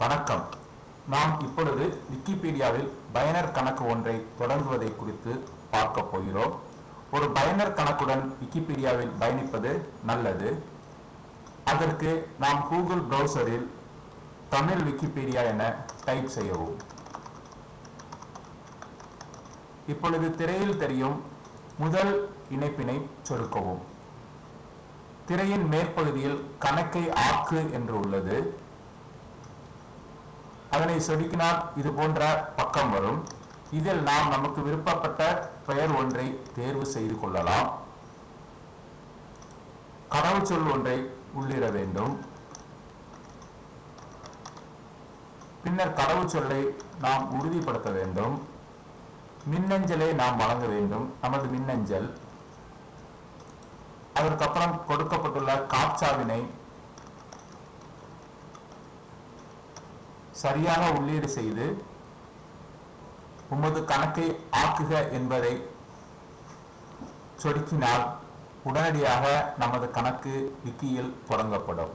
வணக்கம். நாம் இப்பொழுது விக்கிபீடியாவில் பயனர் கணக்கு ஒன்றை தொடங்குவதை குறித்து பார்க்க போகிறோம். ஒரு பயனர் கணக்குடன் விக்கிபீடியாவில் பயணிப்பது நல்லது. அதற்கு நாம் கூகுள் ப்ரௌசரில் தமிழ் விக்கிபீடியா என டைப் செய்யவும். இப்பொழுது திரையில் தெரியும் முதல் இணைப்பினை சொடுக்கவும் திரையின் மேற்பகுதியில் கணக்கை ஆக்கு என்று உள்ளது. அதனை சொடுக்கினால் இது போன்ற பக்கம் வரும். இதில் நாம் நமக்கு விருப்பப்பட்ட பெயர் ஒன்றை தேர்வு செய்து கொள்ளலாம். கடவுச்சொல் ஒன்றை உள்ளிட வேண்டும். பின்னர் கடவுச்சொல்லை நாம் உறுதிப்படுத்த வேண்டும். மின்னஞ்சலை நாம் வழங்க வேண்டும். நமது மின்னஞ்சல். அதற்கப்புறம் கொடுக்கப்பட்டுள்ள காப்சாவினை சரியாக உள்ளீடு செய்து உமது கணக்கை ஆக்குக என்பதை சொடுக்கினால் உடனடியாக நமது கணக்கு விக்கியில் தொடங்கப்படும்.